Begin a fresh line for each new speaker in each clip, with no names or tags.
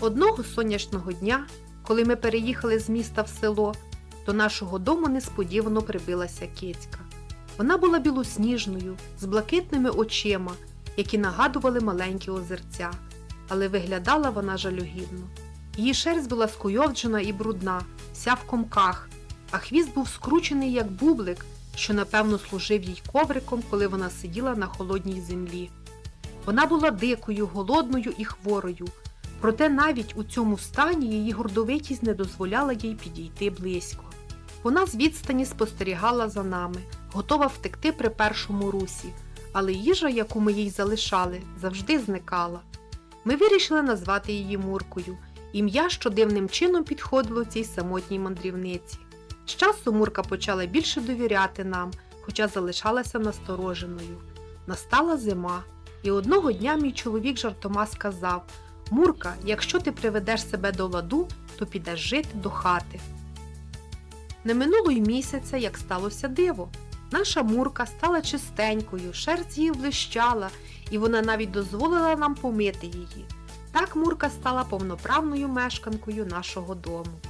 Одного сонячного дня, коли ми переїхали з міста в село, до нашого дому несподівано прибилася кицька. Вона була білосніжною, з блакитними очима, які нагадували маленькі озерця, але виглядала вона жалюгідно. Її шерсть була скуйовджена і брудна, вся в комках, а хвіст був скручений як бублик, що напевно служив їй ковриком, коли вона сиділа на холодній землі. Вона була дикою, голодною і хворою, проте навіть у цьому стані її гордовитість не дозволяла їй підійти близько. Вона з відстані спостерігала за нами, готова втекти при першому русі, але їжа, яку ми їй залишали, завжди зникала. Ми вирішили назвати її Муркою, ім'я, що дивним чином підходило цій самотній мандрівниці. З часу Мурка почала більше довіряти нам, хоча залишалася настороженою. Настала зима, і одного дня мій чоловік жартома сказав: Мурка, якщо ти приведеш себе до ладу, то підеш жити до хати. Не минуло й місяця, як сталося диво. Наша мурка стала чистенькою, шерсть її блищала, і вона навіть дозволила нам помити її. Так Мурка стала повноправною мешканкою нашого дому.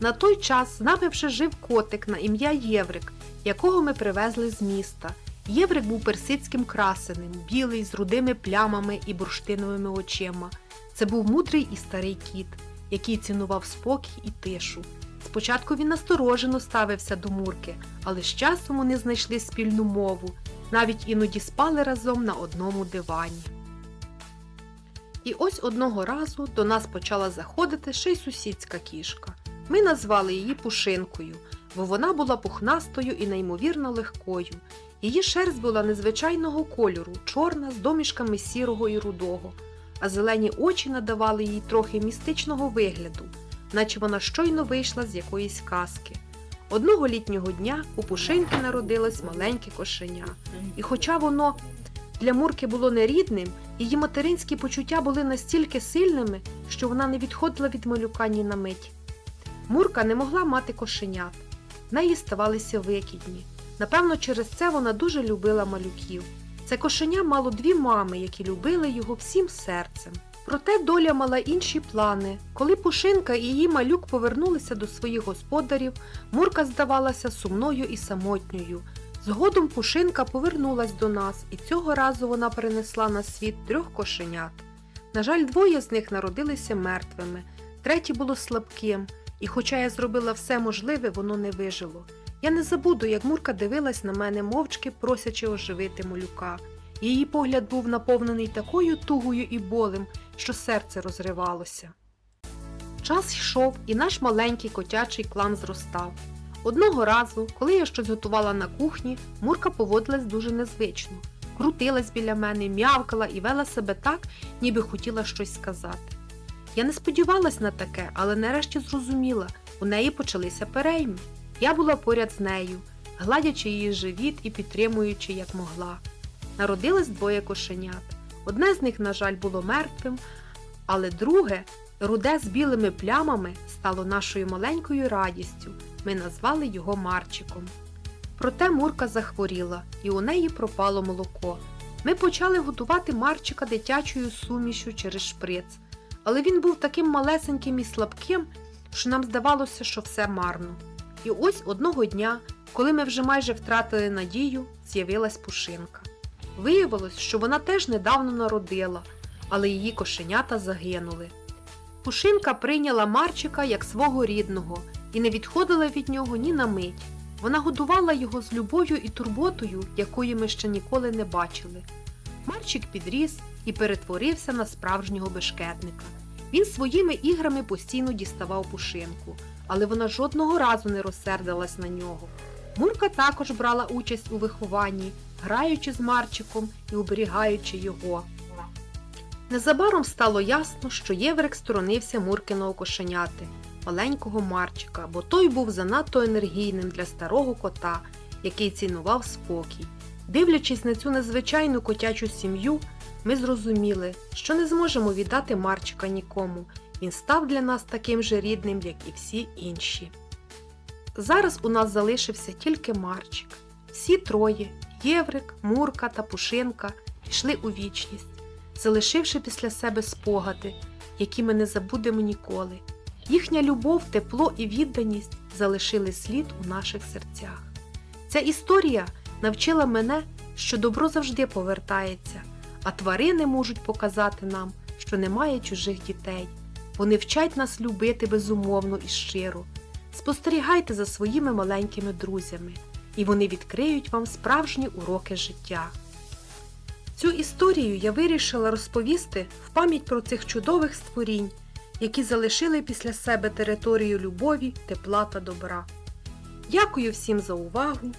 На той час з нами вже жив котик на ім'я Єврик, якого ми привезли з міста. Єврик був персидським красеним, білий, з рудими плямами і бурштиновими очима. Це був мудрий і старий кіт, який цінував спокій і тишу. Спочатку він насторожено ставився до Мурки, але з часом вони знайшли спільну мову, навіть іноді спали разом на одному дивані. І ось одного разу до нас почала заходити ще й сусідська кішка. Ми назвали її Пушинкою, бо вона була пухнастою і неймовірно легкою. Її шерсть була незвичайного кольору, чорна з домішками сірого і рудого, а зелені очі надавали їй трохи містичного вигляду, наче вона щойно вийшла з якоїсь казки. Одного літнього дня у Пушинки народилось маленьке кошеня, і хоча воно для Мурки було нерідним, її материнські почуття були настільки сильними, що вона не відходила від малюка ні на мить. Мурка не могла мати кошенят, в неї ставалися викидні. Напевно, через це вона дуже любила малюків. Це кошеня мало дві мами, які любили його всім серцем. Проте доля мала інші плани. Коли Пушинка і її малюк повернулися до своїх господарів, Мурка здавалася сумною і самотньою. Згодом Пушинка повернулась до нас, і цього разу вона принесла на світ трьох кошенят. На жаль, двоє з них народилися мертвими, третє було слабким, і хоча я зробила все можливе, воно не вижило. Я не забуду, як Мурка дивилась на мене мовчки, просячи оживити малюка. Її погляд був наповнений такою тугою і болем, що серце розривалося. Час йшов, і наш маленький котячий клан зростав. Одного разу, коли я щось готувала на кухні, Мурка поводилась дуже незвично. Крутилась біля мене, м'явкала і вела себе так, ніби хотіла щось сказати. Я не сподівалась на таке, але нарешті зрозуміла, у неї почалися перейми. Я була поряд з нею, гладячи її живіт і підтримуючи, як могла. Народилось двоє кошенят. Одне з них, на жаль, було мертвим, але друге, руде з білими плямами, стало нашою маленькою радістю. Ми назвали його Марчиком. Проте Мурка захворіла, і у неї пропало молоко. Ми почали готувати Марчика дитячою сумішю через шприц, але він був таким малесеньким і слабким, що нам здавалося, що все марно. І ось одного дня, коли ми вже майже втратили надію, з'явилась пушинка. Виявилось, що вона теж недавно народила, але її кошенята загинули. Пушинка прийняла Марчика як свого рідного і не відходила від нього ні на мить. Вона годувала його з любов'ю і турботою, якої ми ще ніколи не бачили. Марчик підріс і перетворився на справжнього бешкетника. Він своїми іграми постійно діставав пушинку, але вона жодного разу не розсердилась на нього. Мурка також брала участь у вихованні, граючи з Марчиком і оберігаючи його. Незабаром стало ясно, що Єврик сторонився Муркиного кошеняти, маленького Марчика, бо той був занадто енергійним для старого кота, який цінував спокій. Дивлячись на цю незвичайну котячу сім'ю, ми зрозуміли, що не зможемо віддати Марчика нікому. Він став для нас таким же рідним, як і всі інші. Зараз у нас залишився тільки Марчик. Всі троє Єврик, Мурка та Пушинка йшли у вічність, залишивши після себе спогади, які ми не забудемо ніколи. Їхня любов, тепло і відданість залишили слід у наших серцях. Ця історія навчила мене, що добро завжди повертається, а тварини можуть показати нам, що немає чужих дітей. Вони вчать нас любити безумовно і щиро. Спостерігайте за своїми маленькими друзями, і вони відкриють вам справжні уроки життя. Цю історію я вирішила розповісти в пам'ять про цих чудових створінь, які залишили після себе територію любові, тепла та добра. Дякую всім за увагу!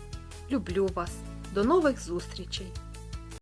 Люблю вас! До нових зустрічей!